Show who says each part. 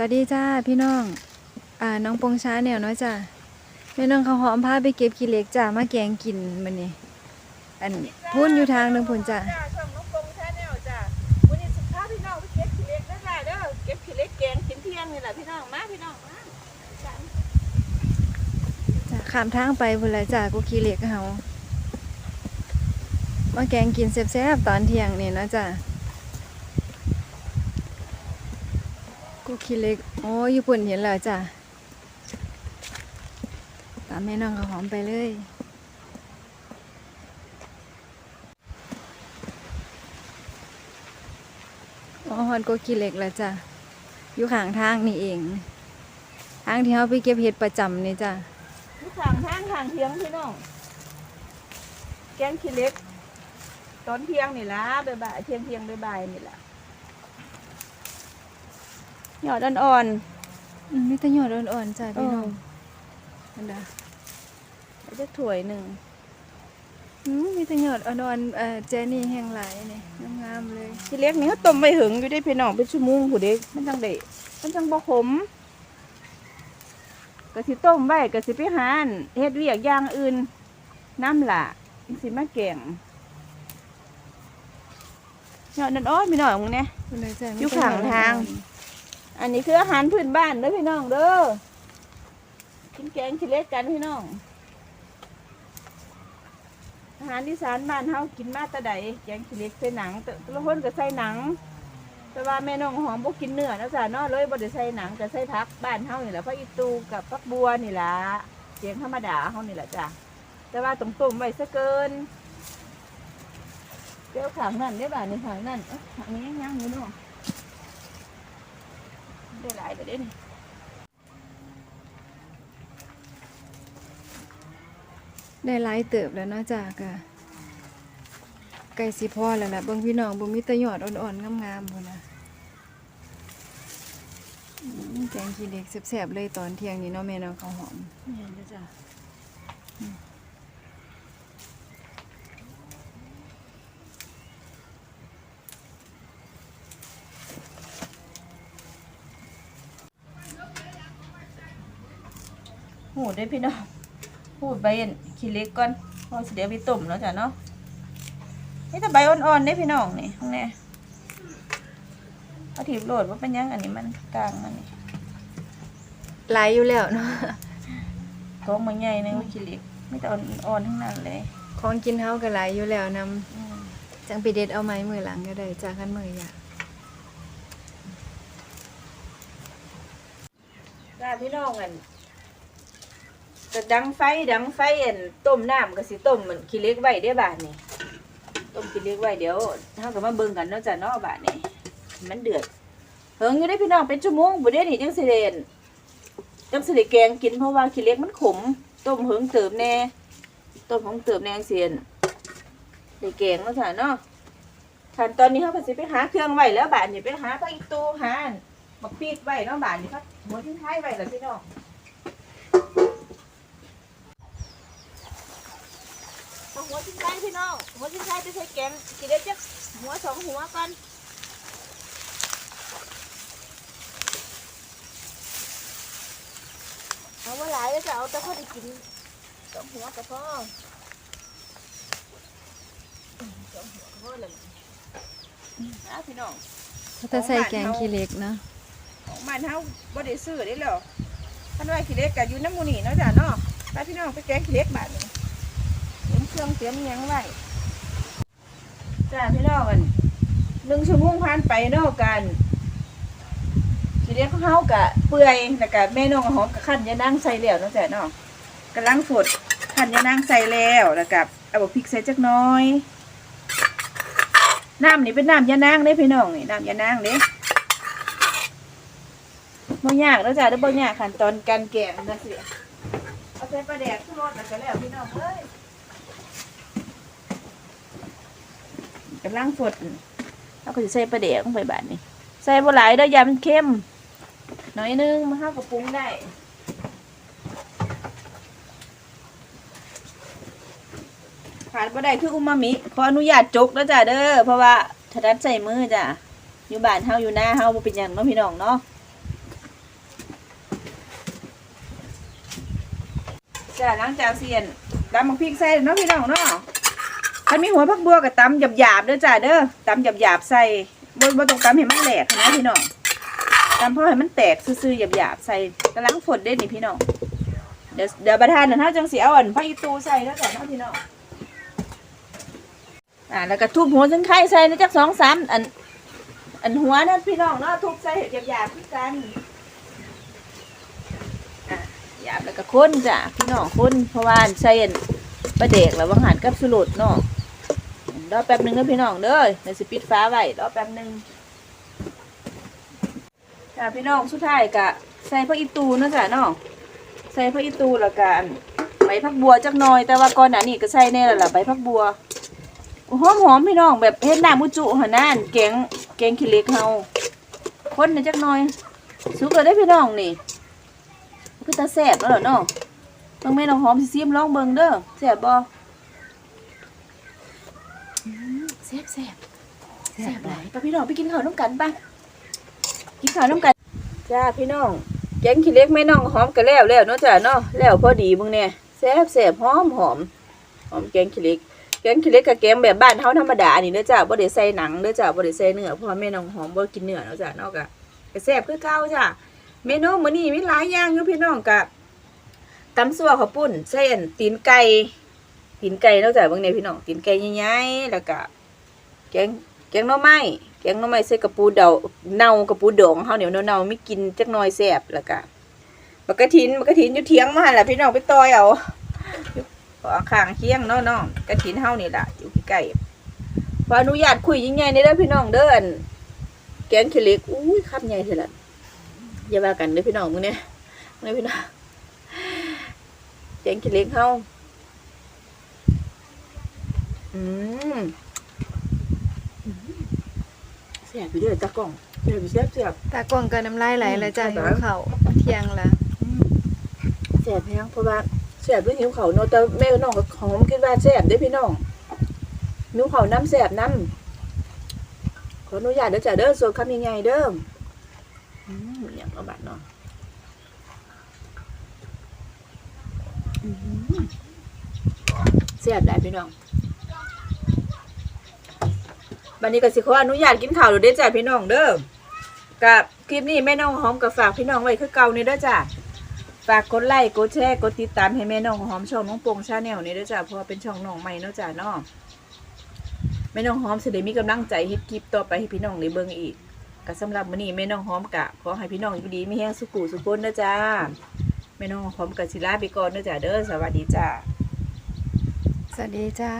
Speaker 1: สวัสดีจ้าพี่น้อง อ่าน้องปงช้าเนี่ยเนาะจ้าแม่น้องเขาวหอมพาไปเก็บขี้เหล็กจ้ามาแกงกินมันนี่อันพุ่นอยู่ทางหนึงพุ่นจ้า
Speaker 2: จ้าช่องน้องปงชาแนลจ้าวันนี้สุภาพพี่น้องไปเก็บขี้เหล็กได้ค่ะเด้อเก็บขี้เหล็กแกงกินเที่ยงนี่แหละพี่น้องมาพี่น้องมาจ้า
Speaker 1: จ้าข้ามทางไปพุ่นละจ้ากูขี้เหล็กเฮามาแกงกินแซ่บๆตอนเที่ยงนี่เนาะจ้า กูขี้เล็กโอ้ยญี่ปุ่นเห็นแล้วจ้าตามแม่น้องเขาวหอมไปเลยอ๋อฮอนโกกิเล็กแล้วจ้ะอยู่ข้างทางนี่เองทางที่เขาไปเก็บเห็ดประจำนี่จ้ะ
Speaker 2: อยู่ข้างทางข้างเทียงพี่น้องแกงขี้เล็ก ตอนเที่ยงนี่ล่ะบ่ายๆเที่ยงเที่ยงๆบ่ายๆนี่ละ หยอดอ่อน
Speaker 1: อืมมีแต่หยอดอ่อนๆจ้ะ
Speaker 2: ๆ
Speaker 1: พี่น้อง
Speaker 2: เนั่
Speaker 1: นดะ
Speaker 2: อาจะถ้วยหนึ่ง
Speaker 1: อืมมีแต่หยอดอ่อนๆเอ่อเจนี่แห้งหลายนี่งามๆเลย
Speaker 2: ขี้เหล็กนี่เขาต้มไว้หึงอยู่ได้พี่น้องเป็นชั่วโมงผู้เด็กมันจังได้มันจังบ่ขมก็สิต้มไว้ก็สิไปหาอั่นเฮ็ดเวียกอย่างอื่น น้ำละจังสิมาแกงเนาะนั่นอ้อยพี่น้องมึงเนี่ย
Speaker 1: คุณเลยจ้ะมี
Speaker 2: อยู่
Speaker 1: แต่
Speaker 2: ข้าง
Speaker 1: หด
Speaker 2: ทาง
Speaker 1: อ่อน
Speaker 2: อันนี้คืออาหารพื้นบ้านเด้อพี่น้องเด้อกินแกงขี้เล็กกันพี่น้อง อาหารที่สานบ้านเฮากินมาตะใดแกงขี้เล็กใส่หนังแต่ละคนก็ใส่หนัง แต่ว่าแม่น้องหอมบ่กินเนื้อนะจ๊ะเนาะเลยบ่ได้ใส่หนังก็ใส่ผักบ้านเฮานี่แหละผักอีตูกับผักบัวนี่แหละเสียงธรรมดาเฮานี่แหละจ้ะแต่ว่าต้องต้มไว้ซะเกินเดี๋ยวขางนั่นเดี๋ยวบ้านนี่ขางนั่นอ้าขางนี้ยังยังอยู่เนาะ ได้หลายแต่เด้นี่
Speaker 1: ได้หลายเติบแล้วนะจ้ะกะไก่สิพอแล้วล่ะเบิ่งพี่น้องบ่มีแต่หยอดอ่อนๆงามๆพุ่นนะแกงขี้เหล็กแซ่บๆเลยตอนเที่ยงนี้เนาะแม่น้องเขาวหอม
Speaker 2: นี่นจ้ะ หูได้อพี่น้องหูดใบอันขี้เล็กก่อนพอสิเดี๋ยวไปต้มแล้วจ้ะเนาะนี่แต่ใบอ่อนๆได้อพี่น้องนี่ข้างในเอาถีบโหลดว่าเป็นหยังอันนี้มันกลางมันนี่
Speaker 1: หลายอยู่แล้วเนาะ
Speaker 2: ท้องมันใหญ่นึงมันขี้เล็กไม่แต่อ่อนๆทั้งนั้นเลย
Speaker 1: ของกินเฮาก็หลายอยู่แล้วนำ
Speaker 2: อืม
Speaker 1: จังไปเด็ดเอาไม้มือหลังก็ได้จากกันมืออยาก
Speaker 2: จ้าพี่น้องอัน ก็ดังไฟดังไฟอันต้มน้ำก็สิต้มเหมันขี้เล็กไว้ได้อบาดนี่ต้มขี้เล็กไว้เดี๋ยวเฮาก็มาเบิ่งกันเนาะจ้ะเนาะบาดนี่มันเดือดเฮิงอยู่ได้พี่น้องเป็นชั่วโมงบ่ได้นี่จังสิเดนจังสิได้แกงกินเพราะว่าขี้เล็กมันขม ต้มเฮิงเติมแน่ต้มเฮิงเติมแน่จังซี่ได้แกงเนาะจ้ะเนาะขั้นตอนนี้เฮาก็สิไปหาเครื่องไว้แล้วบาดนี่ไปหาผักอีตูหาอันบักพีดไว้เนาะบาดนี่ครับหัวทิ้งท้ายไว้แล้วพี่น้อง เอาหัวชิ้นไก่ พี่น้องหัวชิ้นไก่ไปใส่แกงกี่เด็ดจักหัวสองหัวกันเอาว่าหลายแล้วจะเอาแต่พอได้กินสองหัวก็พออืมสองหัวก็พอเลยอะพี่น้อง
Speaker 1: ถ้าใส่แกงขี้เหล็กเนาะ
Speaker 2: ของมันเฮาบ่ได้ซื้อได้แล้วท่านว่าขี้เล็กก็อยู่น้ำหมูนี่เนาะจ้ะเนาะไปพี่น้องไปแกงขี้เล็กบาดนี้เต ครื่อง เตรียมยังไว้จ้าพี่น้องกันหนึ่งชั่วโมงผ่านไปนาะกันขี้เล็กของเฮากะเปื่อยแล้วก็แม่น้องหอมก็คั่นยานั่งใส่แล้วนาะจ้ะเนาะกำลังฝดคั่นยานั่งใส่แล้วแล้วก็เอาบักพริกใส่จักน้อย น้ำนี่เป็นน้ำยานางเด้พี่น้องนี่น้ำยานางเด้บ่ยากแล้วจ้ะเด้อบ่ยากขั้นตอนการแกงนะสิเอาใส่ปลาแดกขึ้นรถแล้วก็แล้วพี่น้องเอ้ย กำลังสดเราก็จะใส่ปลาแดกลงไปบ้านนี่ใส่บหลายเด้อยามันเข้มหน่อยนึงมาห้ากระปรุงได้ขาดบ่ได้คืออุมามิขออนุญาตจกแล้วจ้ะเด้อเพราะว่าถนัดใส่มือจ้ะอยู่บ้านเฮาอยู่หน้าเฮาบ่เป็นหยังเนาะพี่น้องเนาะจ้ะล้างจากเสียนดำมักพริกใส่เนาะพี่น้องเนาะ ถ้ามีหัวผักบัวก็ตำหยาบๆเด้อจ้าเด้อตำหยาบๆใส่บ่บ่ต้องตำให้มันแหลกนะพี่น้องตำเพราะให้มันแตกซื่อๆหยาบๆใส่กำลังฝดเด้นี่พี่น้อง เดี๋ยวเดี๋ยวประธานเดี๋ยวถ้าจังสีเอาอันผักอีตูใส่แล้วจ้ะนาะพี่น้องอ่าแล้วก็ทุบหัวซึ่งไข่ใส่นะจักสองสามอัน อันหัวนั่นพี่น้องเนาะทุบใส่หยาบๆคือกันหยาบแล้วก็ข้นจ้ะพี่น้องข้นเพราะว่าใส่ปลาเด็กแล้วบางหันกับสุรสเนาะ รอแป๊บหนึ่งนะพี่น้องเด้อเดี๋ยวสิปิดฟ้าไว้รอแป๊บหนึ่งจ้ะพี่น้องสุดท้ายก็ใส่ผักอีตูนะจ้ะเนาะใส่ผักอีตูแล้วกันใบผักบัวจักหน่อย แต่ว่าก่อนหน้านี้ก็ใส่แน่แล้วล่ะใบผักบัวหอมหอมพี่น้องแบบเฮ็ดน้ำมุจุหันนั่นแกงแกงขี้เล็กเฮาคนในจักหน่อยสุกแล้วได้พี่น้องนี่คือตาแสบแล้วเหรอเนาะเบิ่งแม่น้องหอมซิมลองเบิ่งเด้อแสบบ่อืม แสบแสบแสบหลายไปพี่น้องไปกินข้าวน้ำกันป่ะกินข้าวน้ำกันจ้าพี่น้องแกงขี้เหล็กแม่น้องหอมก็แล้วแล้วเนาะจ้าเนาะแล้วพอดีเบิ่งแน่แสบแสบหอมหอมหอมแกงขี้เหล็กแกงขี้เหล็กกับแกงแบบบ้านเฮาธรรมดานี่เด้อจ้าบ่ได้ใส่หนังเด้อจ้าบ่ได้ใส่เนื้อเพราะว่าแม่น้องหอมบ่กินเนื้อเนาะจ้าเนาะก็ก็แซ่บคือเก่าจ้าเมนูมื้อนี้มีหลายอย่างอยู่พี่น้องกะตำซั่วข้าวปุ้นเส้นตีนไก่ตีนไก่นอกจากเบิ่งในพี่น้องตีนไก่ใหญ่ๆแล้วก็ แกงแกงหน่อไม้แกงหน่อไม้ใส่กระปูเดาเน่ากระปูดองเฮาเหนียวเน่าๆมีกินจักหน่อยแซ่บแล้วก็บักกะทินบักกะทินอยู่เถียงมาแหละพี่น้องไปต่อยเอาข้างเคียงเนาะน้องกะทินเฮานี่แหละอยู่ใกล้ขออนุญาตคุยยิ่งใหญ่ในเด้อพี่น้องเด้อนแกงขี้เล็กอุ้ยคำใหญ่เท่านั้นอย่าว่ากันเด้อพี่น้องมึงเนี่ยมึงเนี่พี่น้องแจงขี้เล็กเฮาอืมอืม เสียบไปเรื่อยตากล้องเสียบไปเสียบเสียบ
Speaker 1: ตากล้องก็น้ำลายไหลแล้วจ้ะ
Speaker 2: อืม
Speaker 1: หิวข้าวเที่ยงละ
Speaker 2: เสียบแพงเพราะว่าเสียบด้วยหิวเขาวเนาะแต่แม่กับน้องก็ของผมคิดว่าเสียบเด้อพี่น้องหิวเขาวน้ำเสียบน้ำขออนุญาตเด้อจ้ะเด้อส่วนคำยังไงเด้ออืมอย่างละบาทเนาะเสียบได้พี่น้อง บันนี้ก็สิขออนุญาตกินข้าวหรือได้อจ้ะพี่น้องเด้อกับคลิปนี้แม่น้องหอมกับฝากพี่น้องไว้คือเก่านี่เด้อจ้ะฝากกดไลค์กดแชร์กดติดตามให้แม่น้องหอมช่องน้องโปงชาแนลนี่เด้อจ้ะเพราะว่าเป็นช่องน้องใหม่เนาะจ้ะเนาะแม่น้องหอมสิได้มีกำลังใจเฮ็ดคลิปต่อไปให้พี่น้องได้เบิ่งอีกก็สำหรับมื้อนี้แม่น้องหอมกะขอให้พี่น้องอยู่ดีมีแรงสุขุสุขคนเด้อจ้าแม่น้องหอมกับศิลาไปก่อนเด้อจ้ะเด้อสวัสดีจ้า
Speaker 1: สวัสดีจ้า